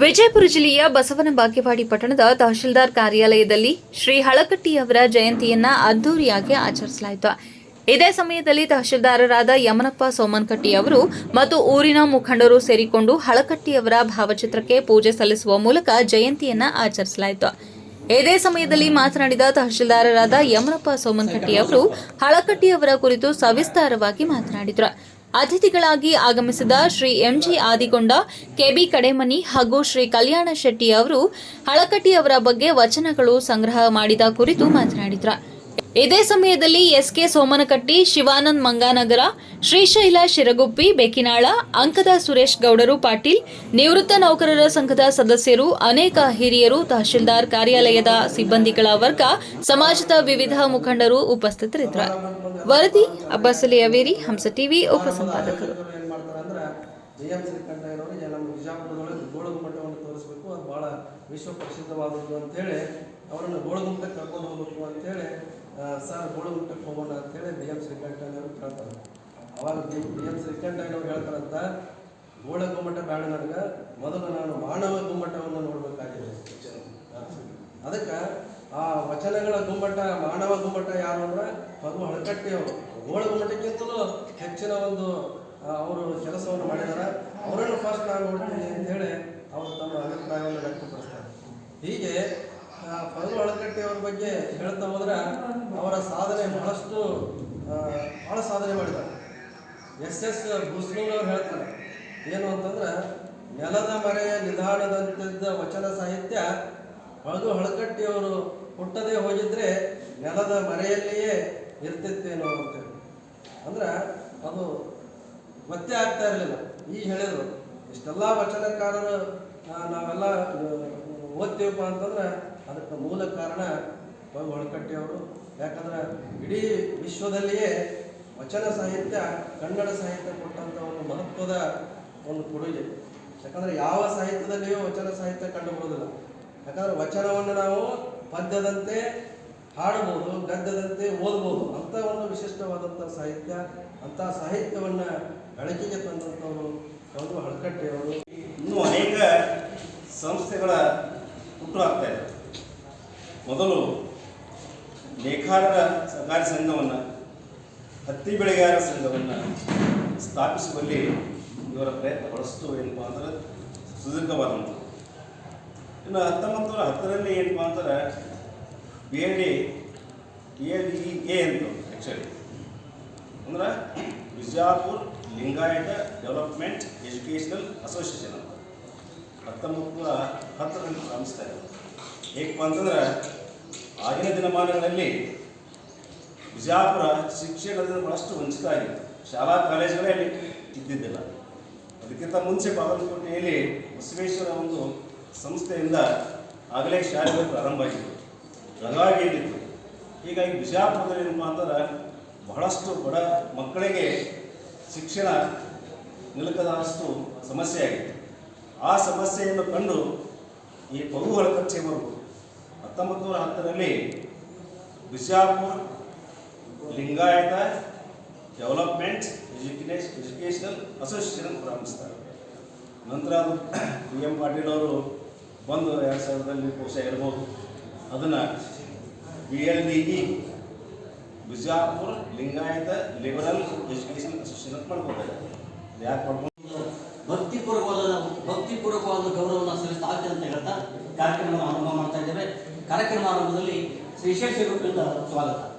ವಿಜಯಪುರ ಜಿಲ್ಲೆಯ ಬಸವನ ಬಾಗೇವಾಡಿ ಪಟ್ಟಣದ ತಹಶೀಲ್ದಾರ್ ಕಾರ್ಯಾಲಯದಲ್ಲಿ ಶ್ರೀ ಹಳಕಟ್ಟಿಯವರ ಜಯಂತಿಯನ್ನ ಅದ್ದೂರಿಯಾಗಿ ಆಚರಿಸಲಾಯಿತು. ಇದೇ ಸಮಯದಲ್ಲಿ ತಹಶೀಲ್ದಾರರಾದ ಯಮನಪ್ಪ ಸೋಮನ್ಕಟ್ಟಿ ಅವರು ಮತ್ತು ಊರಿನ ಮುಖಂಡರು ಸೇರಿಕೊಂಡು ಹಳಕಟ್ಟಿಯವರ ಭಾವಚಿತ್ರಕ್ಕೆ ಪೂಜೆ ಸಲ್ಲಿಸುವ ಮೂಲಕ ಜಯಂತಿಯನ್ನ ಆಚರಿಸಲಾಯಿತು. ಇದೇ ಸಮಯದಲ್ಲಿ ಮಾತನಾಡಿದ ತಹಶೀಲ್ದಾರರಾದ ಯಮನಪ್ಪ ಸೋಮನ್ಕಟ್ಟಿ ಅವರು ಹಳಕಟ್ಟಿ ಅವರ ಕುರಿತು ಸವಿಸ್ತಾರವಾಗಿ ಮಾತನಾಡಿದರು. ಅತಿಥಿಗಳಾಗಿ ಆಗಮಿಸಿದ Shri M G Adigonda K B Kademani ಹಾಗೂ ಶ್ರೀ ಕಲ್ಯಾಣ ಶೆಟ್ಟಿ ಅವರು ಹಳಕಟ್ಟಿ ಅವರ ಬಗ್ಗೆ ವಚನಗಳು ಸಂಗ್ರಹ ಮಾಡಿದ ಕುರಿತು ಮಾತನಾಡಿದರು. ಇದೇ ಸಮಯದಲ್ಲಿ ಎಸ್ಕೆ ಸೋಮನಕಟ್ಟಿ, ಶಿವಾನಂದ್ ಮಂಗಾನಗರ, ಶ್ರೀಶೈಲ ಶಿರಗುಪ್ಪಿ, ಬೇಕಿನಾಳ, ಅಂಕದ ಸುರೇಶ್ ಗೌಡರು ಪಾಟೀಲ್, ನಿವೃತ್ತ ನೌಕರರ ಸಂಘದ ಸದಸ್ಯರು, ಅನೇಕ ಹಿರಿಯರು, ತಹಶೀಲ್ದಾರ್ ಕಾರ್ಯಾಲಯದ ಸಿಬ್ಬಂದಿಗಳ ವರ್ಗ, ಸಮಾಜದ ವಿವಿಧ ಮುಖಂಡರು ಉಪಸ್ಥಿತರಿದ್ದರು. ವರದಿ ಅಬ್ಬಾಸಲಿ ಅವೇರಿ, ಹಂಸ ಟಿವಿ, ಉಪಸಂಪಾದಕರು. ವಿಶ್ವ ಪ್ರಸಿದ್ಧವಾದದ್ದು ಅಂತೇಳಿ ಅವರನ್ನು ಗೋಳಗುಂಪಕ್ಕೆ ಕರ್ಕೊಂಡು ಹೋಗಬೇಕು ಅಂತೇಳಿ ಸರ್ ಊಟಕ್ಕೆ ಹೋಗೋಣ ಅಂತೇಳಿ ಡಿ ಎಂ ಶ್ರೀಕಂಠಯ್ಯನವರು ಕೇಳ್ತಾರೆ. ಅವಾಗ ಡಿ ಎಂ ಶ್ರೀಕಂಠಯ್ಯನವ್ರು ಹೇಳ್ತಾರಂತ ಗೋಳ ಗುಮ್ಮಟ ಬೇಡ ನನಗೆ, ಮೊದಲು ನಾನು ಮಾನವ ಗುಮ್ಮಟವನ್ನು ನೋಡಬೇಕಾಗಿದೆ. ಅದಕ್ಕೆ ಆ ವಚನಗಳ ಗುಮ್ಮಟ, ಮಾನವ ಗುಮ್ಮಟ ಯಾರು ಅಂದ್ರೆ ಪದ್ಮ ಹಳಕಟ್ಟೆಯವರು ಗೋಳ ಗುಮ್ಮಟಕ್ಕಿಂತಲೂ ಹೆಚ್ಚಿನ ಒಂದು ಅವರು ಕೆಲಸವನ್ನು ಮಾಡಿದ್ದಾರೆ ಅವರನ್ನು ಫಸ್ಟ್ ನಾನು ನೋಡ್ತೀನಿ ಅಂತ ಹೇಳಿ ಅವರು ತಮ್ಮ ಅಭಿಪ್ರಾಯವನ್ನು ವ್ಯಕ್ತಪಡಿಸ್ತಾರೆ. ಹೀಗೆ ಹಳಕಟ್ಟಿ ಅವ್ರ ಬಗ್ಗೆ ಹೇಳ್ತಾ ಹೋದ್ರೆ ಅವರ ಸಾಧನೆ ಬಹಳಷ್ಟು ಬಹಳ ಸಾಧನೆ ಮಾಡಿದ್ದಾರೆ. ಎಸ್ ಎಸ್ ಭೂಸ್ಲೂರವ್ರು ಹೇಳ್ತಾರೆ, ಏನು ಅಂತಂದ್ರೆ, ನೆಲದ ಮರೆಯ ನಿಧಾನದಂತಿದ್ದ ವಚನ ಸಾಹಿತ್ಯ ಹಳದು ಹಳಕಟ್ಟಿಯವರು ಹುಟ್ಟದೇ ಹೋಗಿದ್ರೆ ನೆಲದ ಮರೆಯಲ್ಲಿಯೇ ಇರ್ತಿತ್ತೇನೋ ಅಂತೇಳಿ ಅಂದ್ರೆ ಅದು ಗೊತ್ತೇ ಆಗ್ತಾ ಇರಲಿಲ್ಲ. ಈಗ ಹೇಳಿದ್ರು, ಇಷ್ಟೆಲ್ಲ ವಚನಕಾರರು ನಾವೆಲ್ಲ ಓದ್ತೀವಪ್ಪ ಅಂತಂದ್ರೆ ಅದಕ್ಕೆ ಮೂಲ ಕಾರಣ ಒಳಕಟ್ಟೆಯವರು ಯಾಕಂದ್ರೆ ಇಡೀ ವಿಶ್ವದಲ್ಲಿಯೇ ವಚನ ಸಾಹಿತ್ಯ, ಕನ್ನಡ ಸಾಹಿತ್ಯ ಕೊಟ್ಟಂಥ ಒಂದು ಮಹತ್ವದ ಒಂದು ಕೊಡುಗೆ ಯಾಕಂದ್ರೆ ಯಾವ ಸಾಹಿತ್ಯದಲ್ಲಿಯೂ ವಚನ ಸಾಹಿತ್ಯ ಕಂಡು ಬರುವುದಿಲ್ಲ. ಯಾಕಂದ್ರೆ ವಚನವನ್ನು ನಾವು ಪದ್ಯದಂತೆ ಹಾಡಬಹುದು, ಗದ್ಯದಂತೆ ಓದಬಹುದು. ಅಂತ ಒಂದು ವಿಶಿಷ್ಟವಾದಂಥ ಸಾಹಿತ್ಯ ಅಂಥ ಸಾಹಿತ್ಯವನ್ನು ಬೆಳಕಿಗೆ ತಂದಂಥವರು ಅವರು. ಹಳಕಟ್ಟೆಯವರು ಇನ್ನೂ ಅನೇಕ ಸಂಸ್ಥೆಗಳ ಹುಟ್ಟುಹಾಕ್ತಾ ಇದೆ ಮೊದಲು ನೇಕಾರರ ಸಹಕಾರಿ ಸಂಘವನ್ನು, ಹತ್ತಿ ಬೆಳೆಗಾರರ ಸಂಘವನ್ನು ಸ್ಥಾಪಿಸುವಲ್ಲಿ ಇವರ ಪ್ರಯತ್ನ ಬಹಳಷ್ಟು ಏನಪ್ಪ ಅಂದ್ರೆ ಸುದೀರ್ಘವಾದಂಥ ಇನ್ನು ಹತ್ತೊಂಬತ್ತು ನೂರ ಹತ್ತರಲ್ಲಿ ಏನಪ್ಪ ಅಂದ್ರೆ B L D B L E, A ಅಂತ ಆ್ಯಕ್ಚುಲಿ ಅಂದ್ರೆ Bijapur Lingayat development educational association ಅಂತ. ಹತ್ತೊಂಬತ್ತು ನೂರ ಹತ್ತರಲ್ಲಿ ಪ್ರಾರಂಭಿಸ್ತಾ ಇದ್ದಾರೆ ಹೇಗಪ್ಪ ಅಂತಂದ್ರೆ ಆಗಿನ ದಿನಮಾನಗಳಲ್ಲಿ ಬಿಜಾಪುರ ಶಿಕ್ಷಣದಿಂದ ಬಹಳಷ್ಟು ವಂಚಿತ ಆಗಿತ್ತು ಶಾಲಾ ಕಾಲೇಜುಗಳೇ ಅಲ್ಲಿ ಇದ್ದಿದ್ದಿಲ್ಲ. ಅದಕ್ಕಿಂತ ಮುಂಚೆ ಬಾಗಲಕೋಟೆಯಲ್ಲಿ ಬಸವೇಶ್ವರ ಒಂದು ಸಂಸ್ಥೆಯಿಂದ ಆಗಲೇ ಶಾಲೆಗಳು ಪ್ರಾರಂಭ ಆಗಿತ್ತು ಬೆಳಗಾವಿಯಲ್ಲಿತ್ತು ಹೀಗಾಗಿ ಬಿಜಾಪುರದಲ್ಲಿ ಏನಪ್ಪ ಅಂದ್ರೆ ಬಹಳಷ್ಟು ಬಡ ಮಕ್ಕಳಿಗೆ ಶಿಕ್ಷಣ ನಿಲುಕದಷ್ಟು ಸಮಸ್ಯೆ ಆಗಿತ್ತು. ಆ ಸಮಸ್ಯೆಯನ್ನು ಕಂಡು ಈ ಪಗು ಹಳಕಚ್ಚೆಯವರು ಹತ್ತೊಂಬತ್ತು ನೂರ ಹತ್ತರಲ್ಲಿ Bijapur Lingayat development education educational association ಪ್ರಾರಂಭಿಸ್ತಾರೆ. ನಂತರ ಅದು ಬಿ ಎಂ ಪಾಟೀಲ್ ಅವರು ಬಂದು ಎರಡು ಸಾವಿರದಲ್ಲಿ ಬಹುಶಃ ಇರ್ಬೋದು ಅದನ್ನು B L D E Bijapur Lingayat liberal education association ಮಾಡ್ಕೊತಾರೆ ಯಾಕೆ ಮಾಡ್ಕೊಂಡು ಭಕ್ತಿಪೂರ್ವಕವಾದ ಭಕ್ತಿಪೂರ್ವಕವಾದ ಗೌರವವನ್ನು ಸಲ್ಲಿಸ್ತಾ ಅಂತ ಹೇಳ್ತಾ ಕಾರ್ಯಕ್ರಮವನ್ನು ಆರಂಭ ಮಾಡ್ತಾ ಇದ್ದೇವೆ. ಕಾರ್ಯಕ್ರಮ ಆರಂಭದಲ್ಲಿ ವಿಶೇಷ ಸ್ವಾಗತ.